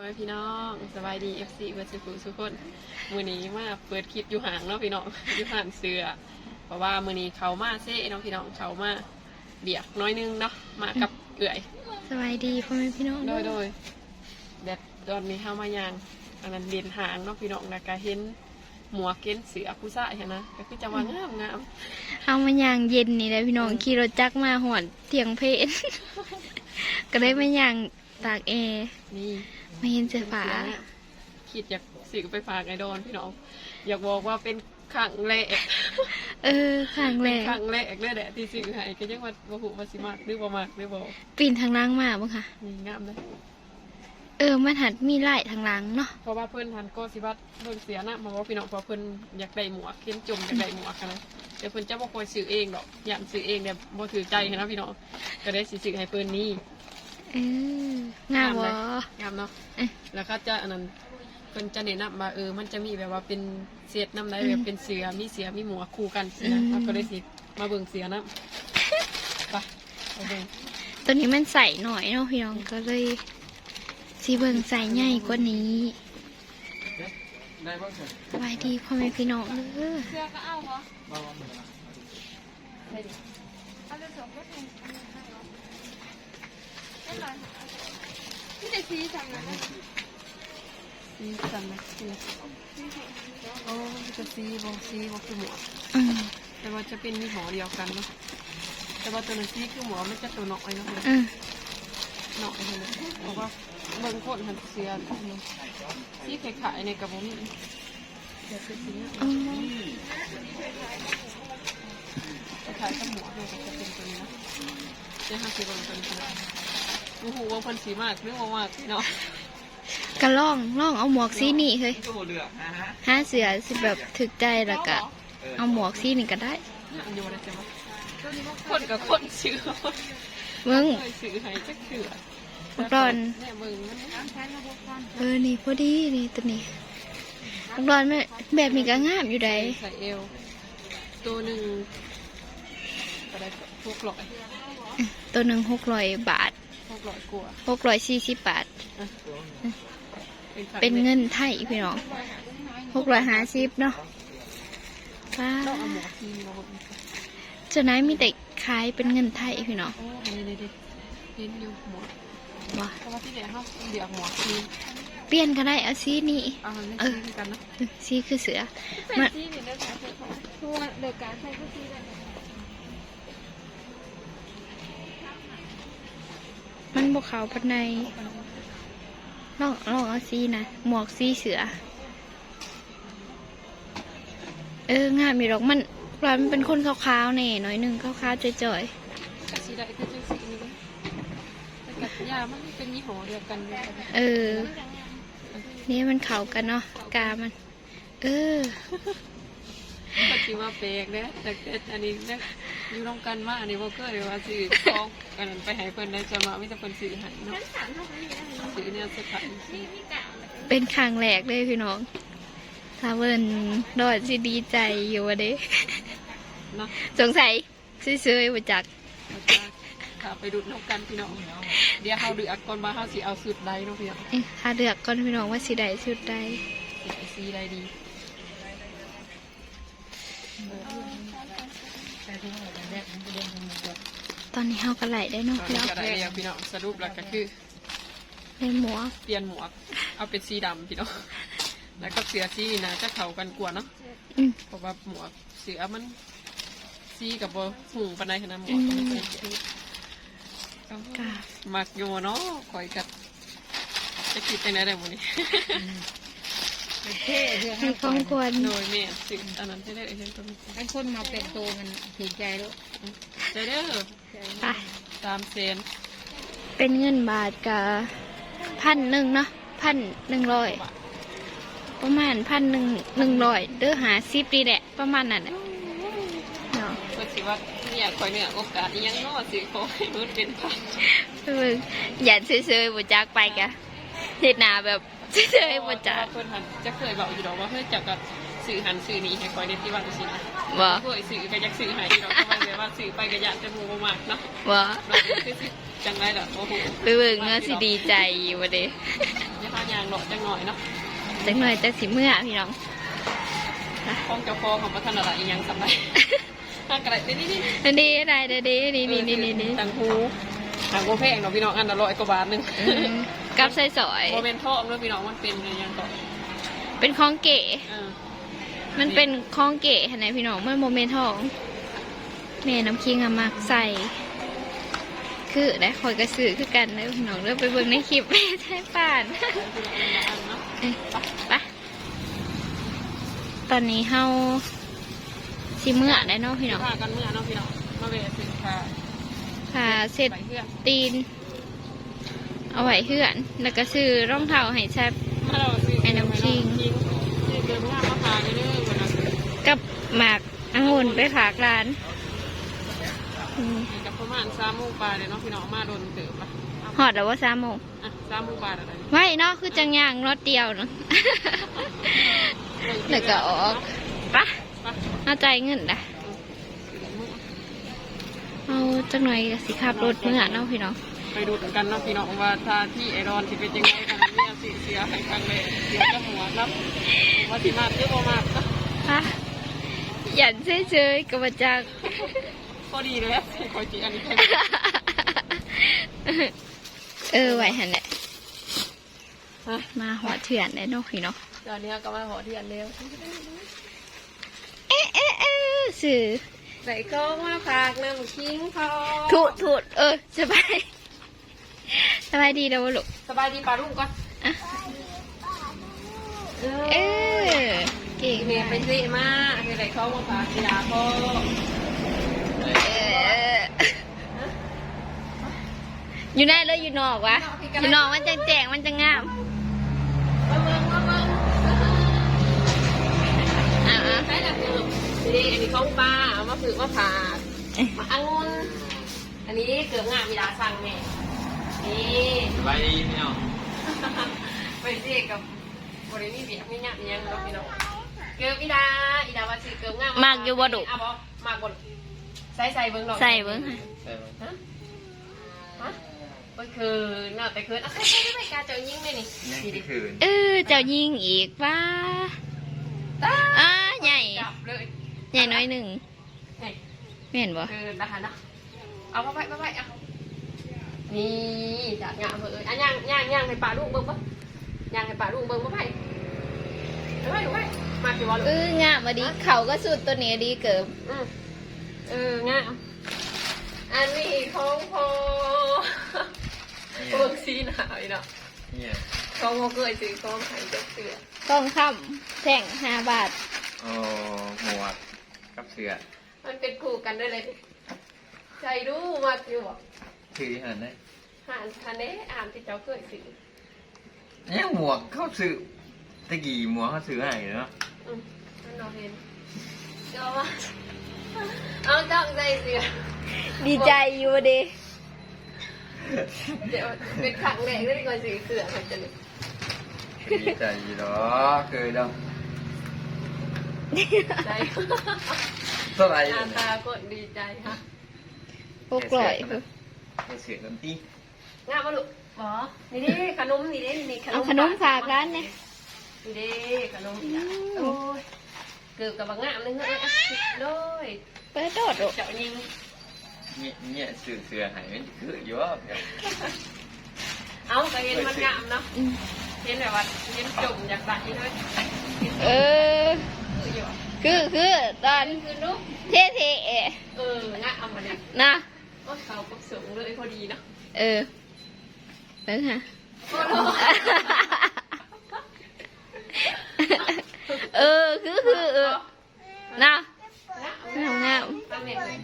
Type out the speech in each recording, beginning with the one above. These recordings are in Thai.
พ่อแม่พี่น้องสบายดี FC เบอร์สุขุทุกคนมือนี้มาเปิดคลิปอยู่ห่างเนาะพี่น้องอยู่ห่างเสือเพราะว่ามือนี้เขามาเซ่เนาะพี่น้องเขามาเบียกน้อยนึงเนาะมากับเอื่อยสบายดีพ่อแม่พี่น้องโดยโดยแบบตอนนี้เข้ามายางอันนั้นเด่นหางเนาะพี่น้องแล้วก็เห็นหมวกเก้นเสือผู้ชายเห็นนะก็คือจะว่างามงามเอามายางเย็นนี่แหละพี่น้องขี่รถจักรมาหอนเถียงเพนก็ได้มายางตากแอร์นี่ มาเห็นเสื้อผ้าคิดอยากสื่อไปฝากไอดอนพี่น้อง อยากบอกว่าเป็นครั้งแรกเออข้างแรเป็นกครั้งแรกเลยแหละที่สื่อให้ก็ยังว่าบ่หูว่าสิมากหรือบ่มากหรือบ่ปีนทางล่างมาบ้างค่ะนี่งามเลยเออมันหัดมีไล่ทางหลังเนาะเพราะว่าเพิ่นทันก็สิบัดเบิ่งเสียนะมาว่าพี่น้องเพราะเพิ่นอยากได้หมวกเข็นจุ่มอยากได้หมวกกันนะเดี๋ยวเพิ่นจะบ่คอยซื้อเองดอกอยากซื้อเองเดี๋ยวบ่ถือใจให้นะพี่น้องก็ได้สิซื้อให้เพิ่นนี่ เอองามวะงามเนาะเอ๊ะแล้วก็จะอันนั้นเพิ่นจะแนะนำว่าเออ มันจะมีแบบว่าเป็นเศษน้ำได้อืมแบบเป็นเสือมีเสือมีหมวกคู่กันสินะอืมแล้วก็ได้สิมาเบิ่งเสือนะไปไปเบิ่งตัวนี้มันใส่หน่อยเนาะพี่น้องก็เลยสีเบิ่งใส่ใหญ่กว่านี้ได้บ้างสิสบายดีพ่อแม่พี่น้องเด้อเสื้อก็เอาเหรอ บ้างบ้าง นี่แต่สีสั่งนะสีสั่งนะสีโอ้จะสีบองสีบองคือหมวกอืมแต่ว่าจะเป็นมีหมอเดียวกันเนาะแต่ว่าตัวนั้นสีคือหมวกมันจะตัวหนอกไอ้เนาะหนอกไอ้เนาะเพราะว่าเบิ่งคนหันเสือเนาะสีขายในกระบอกนี่เดี๋ยวคือสีเนี่ขายๆกับหมวกเลยก็จะเป็นตัวนี้นะเดี๋ยวห้าสิบบาตัวนี้นะ โอ้โหว่าพันสีมากนึกว่ามากเนาะกระล่องล่องเอาหมวกสีนี่เฮ้ยก็หมดเรือฮะฮะห้าเสือสิแบบถึกใจแล้วก็เอาหมวกสีนี่ก็ได้เนี่ยอันอยู่อะไรใช่ไหมคนกับคนซื้อมึงเคยซื้อให้จักเถื่อตอนเนี่ยมึงมันเออนี่พอดีนี่ตัวนี้ลูกดอนแม่แบบนี้ก็งามอยู่ใดใส่เอวตัวหนึ่งก็ได้พวกหลอยตัวหนึ่งหกร้อยบาทพว กหลอยกลัวหกร้อยสี่สิบบาทขาเป็นเงินไทยพี่น้องหกร้อยห้าสิบเนาะว้าต้องเอาหมวกทีมาบนเจ้านายมีแต่ขายเป็นเงินไทยพี่น้องโอ้อันนี้เลยดิเห็นอยู่หมวกว้าเพราะว่าที่เดี๋ยวเขาเดี๋ยวหมวกทีเปลี่ยนก็ได้เอาสีนี้เอามันไม่เออซื้อกันนะเออสีคือเสือมันที่เดี๋ยวเดี๋ยวใส่ของทั่วเดี๋ยวการใส่ก็ซื้อกั มันบวขาวปันในลองลองเอาสีนะ หมวกสีเสือ เอองามมีดอกมันปลามันเป็นคนขาวๆแน่หน่อยหนึ่งขาวๆจ่อยกะสีได้คือจังสีนี้เลยแต่กับยามันเป็นยี่ห้อเดียวกันเลยๆเออ นี่มันเข้ากันเนาะกามัน เออก็จริงว่าเปกเนี่ยแต่แต่อันนี้เนี่ย อยู่ร่วมกันมาอันนี้บอกเกอร์เลยว่าซื้อของกันนั้นไปให้เพิ่นได้จะมาไม่แต่เพิ่นซื้อให้เนาะซื้อเนี่ยสถานที่เป็นครั้งแรกเลยพี่น้องซาเวิร์นดอดสิดีใจอยู่วะเด้เนาะสงสัยซื้อๆมาจากเราจะขาไปดูดนกกันพี่น้อง เดี๋ยวเขาเดือดก่อนมาเขาสิเอาสุดใดเนาะพี่น้องเอ๊ะหาเลือกก่อนพี่น้องว่าสิใดสุดใดสิเอาสีใดดี ต อนนี้เฮาก็ไหลได้เนาะตอนพี่นี้น้องก็ได้แล้วพี่น้องสรุปแล้วก็คือได้หมวกเปลี่ยนหมวก เอาเป็นสีดำพี่น้องแล้วก็เสือสีนะจะเข้ากันกว่าเนาะอืมเพราะว่าหมวกเสือมันสีกับโบหูปานใดขนาดหมวกก็ไม่เคยเห็นกามักอยู่เนาะคอยกัดจะคิดจังไดได้หมดนี่ เท่เพื่อให้ให้ของควรโดยแม่สิอันนั้นจะได้เห็นตัวนี้ให้คนมาเป็นตัวมันถือใจแล้วใจเด้อไปตามเซนเป็นเงินบาทกับพันหนึ่งเนาะพันหนึ่งร้อยประมาณพันหนึ่งหนึ่งร้อยเด้อหาซิปดีแหละประมาณนั้นแหละเนาะเพื่อสิว่าเนี่ยคอยเนี่ยโอกาสอิหยังเนาะสิขอให้มันเป็นพันเอออย่าเฉยๆบ่จักไปกะเฮ็ดหน้าแบบ เฉยๆบ่จักเพิ่นหันจะเคยบอกอยู่ดอกว่าเฮ้ยจักกับสื่อหันสื่อนี้ให้คอยเด็ดที่ว่าจะสินะบ่เคยสื่อก็อยากสื่อให้ที่เราก็ว่าเลยว่าสื่อไปก็อยากจะมูมากเนาะบ่น้องคือสิจังไรล่ะโอ้โหไปเบิ่งเนาะสิดีใจอยู่บ่เด้จะพายางหลอกจังหน่อยเนาะจักหน่อยจักสิเมื่อพี่น้องห้องเจ้าฟอของพัฒนาอะไรอีกอยังสำไรห้างกระไรนี่นี่อันนี้ได้เด้อเด้นี่นี่นี่นี่นี่ต่างหูต่างหูแพงเนาะพี่น้องอันละร้อยกว่าบาทหนึงอืม กับใส่สอย โมเมนทองด้วยพี่น้องมันเป็นอะไรอยังก่อนเป็นของเก๋ เออมันเป็นของเก๋เห็นไหมพี่น้องมันโมเมนต์ทองแม่น้ำคิงอะมักใส่ คือได้คอยกระสือคือกันเลยพี่น้องเริ่มไปเบิ่งในคลิปแม่ใช่ป่าน เอ้ยไปตอนนี้เฮาสิเมื่อได้เนาะพี่น้องพากันเมื่อเนาะพี่น้องมาเวทสินค้าพาเสร็จไปเพื่อนตีน เอาไว้เพื่อน แล้วก็ซื้อรองเท้าให้แซ่บมาเราซื้อไอ้น้ำคิงคิงซื้อเกลือมากมาพาเรื่อยๆวันนั้นกับหมากองุ่นไปฝากร้านอืมกับประมาณสามโมงปลายเลยเนาะพี่น้องมาโดนเติมละหอดแล้วว่าสามโมงอะสามโมงปลายอะไรไว้เนาะคือจังยางรถเดียวเนาะแล้วก็ออกปะไปเอาใจายเงินนะเอาจังหน่อยก็สิขับรถเมื่อเนาะพี่น้อง ไปดูกันเนาะพี่น้องว่าถ้าที่ไอรอนที่เป็นยังไงกันเนี่ยสิเสียให้ครั้งเลยเสียจะหัวครับว่าสิมาเที่ยวมากก็ปะหยันเฉยๆกับมาจักพอดีเลยคอยจีอันนี้แค่เออไหวหันแหละมาหัวเถื่อนได้เนาะพี่น้องตอนนี้ก็มาหอเทียนเร็วเอ๊ะเอ๊ะเอ๊ะสื่อใส่ก็มาฝากน้ำคิงพอถูดถูดเออสบาย สบายดีแล้วลูกสบายดีปลาลุงก่อนอะเอเอออเก่งเมียไปสิมาคือใส่เขามาฝากกีฬาพ่อเอออยู่ในแล้วอยู่นอกวะอยู่นอกมันจะแจงมันจะงามมาเบิ่งมาเบิ่งอะใช่ละคือนี่อันนี้ของป้าเอามาฝึกมาฝากมาอังุนอันนี้เกือบงามมีลาสั่งแม่ นี่สบายดีพี่น้องไปสิกับบริมีเบียกมีหยาบมีหยังเนาะพี่น้องเกือบอีดาอีดาว่าสิเกือบงามมากอยู่บ่ดุ อะบ่มากบ่ใส่ใส่เบิ่งหน่อย ใส่เบิ้งค่ะใช่ไหมฮะฮะก็คือน่าแต่คืนอะใส่ใส่ไม่กล้าเจอยิงเลยนี่ยังดีดิที่คืนเออเจ้ายิงอีกว่าตาอ่าใหญ่ จับเลยใหญ่น้อยหนึ่งนี่ไม่เห็นบ่คือนะคะเนาะเอาไปไปไปเอา นี่จากงามเอ้ยอะย่างย่างย่างให้ป่าลูกเบิ่งปะย่างให้ป่าลูกเบิ่งปะไปไปไปไปมากี่วันเอองามมาดีเขาก็สุดตัวนี้ดีเกิบอืมเอองามอันนี้ของพอโอ้สีหนาวอีกเนาะเนี่ยของพอเคยซื้อของไข่เจ้าเสือต้องคำแท่งห้าบาทโอ้หมวกกับเสื้อมันเป็นคู่กันได้เลยดิใจดูมาอยู่ บ่ถือที่หันได้อ่านทันเด้อ่านที่เจ้าเคยซื้อเนี่ยหมวกเข้าซื้อตะกี้หมวกเขาซื้อให้เนาะอืมนั่นเราเห็นเจ้าว่าเอาจ้องใจเสือดีใจอยู่ดีเดี๋ยวเป็นครั้งแรกที่ก่อนซื้อเสือมันจะเลยดีใจอยู่หรอเคยดองใจเท่าไหร่หน้าตาก็ดีใจฮะพวกกลอย ไปเสียกันตีงามมาลูกบอนี่ดิขนมนี่ดินี่ขนเอามขนมฝากร้านเนี่ยนี่ดิขนมอีกอะโอ้ยเกือบกับบางงามเลยเฮ้ยอะเลยเปิดโดดลูกเจาะยิงเนี่ยเนี่ยซื้อเสื้อให้มันคือเยอะเนี่ยเอาก็เห็นมันงามเนาะอืมเห็นแบบว่าเห็นจุ่มอยากได้เลยเออคืออยู่คือคือตอนคือนุ๊กเท่เท่ๆเอะเอองะเอามาเนี่ยนะ โอ้เขาก็สูงเลยพอดีเนาะเออเบิ่งฮะโอ้โหเออคือคือเออนะงะงามงามตั้งเน็ตเลย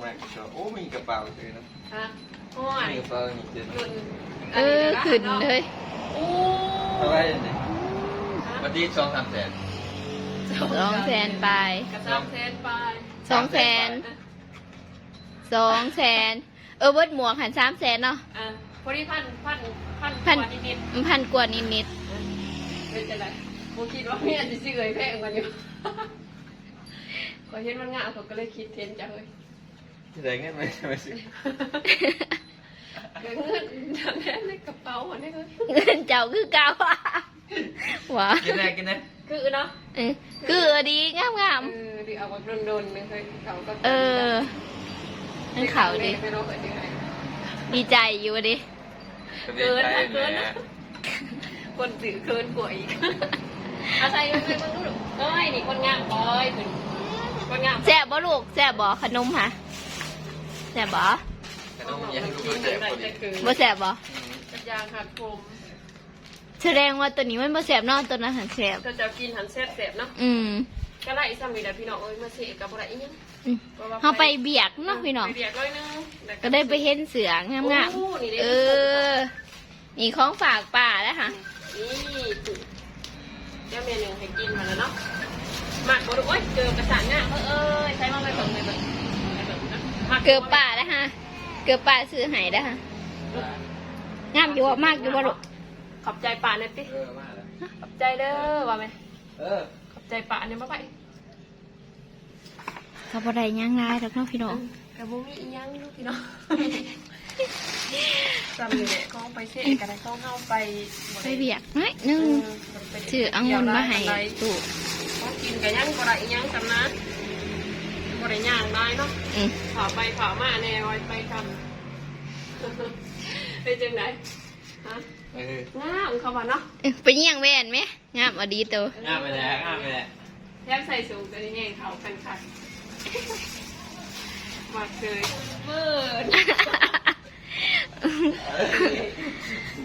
ไม่ก็โอ้มีกระเป๋าซื้อนะฮะโอ้ยมีกระเป๋านี่เจ็ดจุนเออขึ้นเลยโอ้เท่าไหร่เนี่ยวันที่สองสามแสนสองแสนไปกระซับแสนไปสองแสน สองแสนเออเบิดหมวกหันสามแสนเนาะอะพอดีพันพันพันพันกว่านิดมันพันกว่านิดนิดๆเป็นจะไรๆโมคิดว่าเมียจะซื้อไอ้แพงกว่านี้ก็เห็นมันงามเขาก็เลยคิดเทนจังเลยที่ไหนเงี้ยไม่ไม่ซื้อเงินเงินแน่ในกระเป๋าอันนี้เลยเงินเจ้าคือเก่าอะว้ากินได้กินได้คือเนาะ เออคือดีงามงามเออดีเอาแบบโดนๆนึงเคยเขาก็ๆเออ นั่นเขาดิไม่รู้เออดีไงดีใจอยู่ดิ เกินนะเกินนะคนสื่อเกินกว่าอีกอาศัยยังไงมึงรู้เอ้ยนี่คนงามบอยคุณคนงามแซ่บบ่ลูกแซ่บบ่ขนมฮะแซ่บบ่แต่ต้องยังดูคนแสบคนอีกบ่แซ่บบ่กับยางหัดผมแสดงว่าตัวนี้มันบ่แซ่บเนาะตัวนั้นหันแซ่บก็จะกินหันแซ่บแซ่บเนาะอืม ก็ไล่ซ้ำนี่แหละพี่น้องเอ้ยมาเสกกับอะไรอีกยังอืมเฮาไปเบียกเนาะพี่น้อง ไปเบียกเลยนึงก็ได้ไปเห็นเสืองามโอ้นี่ๆได้เออ นี่ของฝากป่าแล้วค่ะ นี่ตุ๊เดี๋ยวเมนูให้กินมาแล้วเนาะหมักบ่ดูโอ้ยเจอกระสานง่ะเอ้ยใช้มาไปเบิ่งไปเบิ่งไปเบิ่งนะหมัเกือบป่าแล้วค่ะเกือบป่าซื้อให้แล้วค่ะงามอยู่บ่มากอยู่บ่ลูกขอบใจป่าหน่อยติเออมาแล้วขอบใจเด้อว่าไหมเออขอบใจป่าเนี่ยมาไป ก็บ่ได้หยังหลายดอกเนาะพี่น้องกระบุมีอีหยังลูกพี่น้องจำอยู่เนี่ยเขาไปเสกกันเขาเข้าไปไปเบียกน้อยหนึงถือองุ่นมาให้ตู่เขากินกันยังบ่ได้อีหยังจำนะบ่ได้ย่างได้เนาะอืมผ่าไปผ่ามาแน่ไว้ไปทำ ไปจังไหนฮะเออง่ามเข้ามาเนาะเอ้ยไปเยี่ยงแว่นไหมงามอดีตัว ง่ายไปแล้วง่ายไปแล้วแยบใส่สูงจะได้แง่เขากันค่ะ มาเคยเบิร์น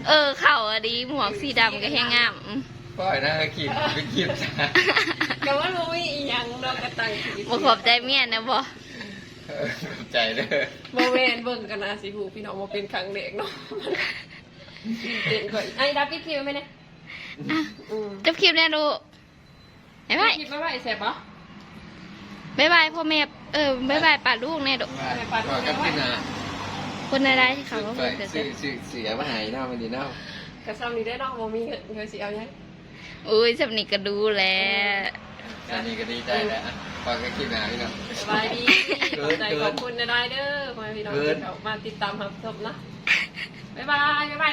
เออ เข่าอะดีหมวกสีดำก็แห้งงามอืมปล่อยนะขีดไปขีดจ้าก็ว่ารู้อีหยังเรากระตังขีดบ่ขอบใจเมียนะบ่เออขอบใจเด้อ โมเวนเบิ่งกันนะสิหูพี่น้องมาเป็นครั้งเด็กเนาะเต้นก่อนไอ้ดับพี่คิวไหมเนี่ยอะอืมจบคลิปแล้วลูกบ๊ายบายคิดว่าไหวแสบปะ บ๊ายบายพ่อแม่ เออบ๊ายบายป่าลูกแน่ดุมาก่อนกันขึ้นนะคนอะไรที่เขาก็ไปเกิดซื้เกิอดซื้อเสียมาหายเนาะมันดีเนาะกระซ้ำนี้ได้เนาะโมมีเงินเงินสิเอายังอุ้ยสำนิกก็ดูแลวอันนี้ก็ดีใจแล้วปล่อยกันขึ้นนะพี่น้องสบายดีขอบใจขอบคุณนะได้เด้อขอให้พี่น้องที่เขามาติดตามรับชมนะบ๊ายบายบ๊ายบาย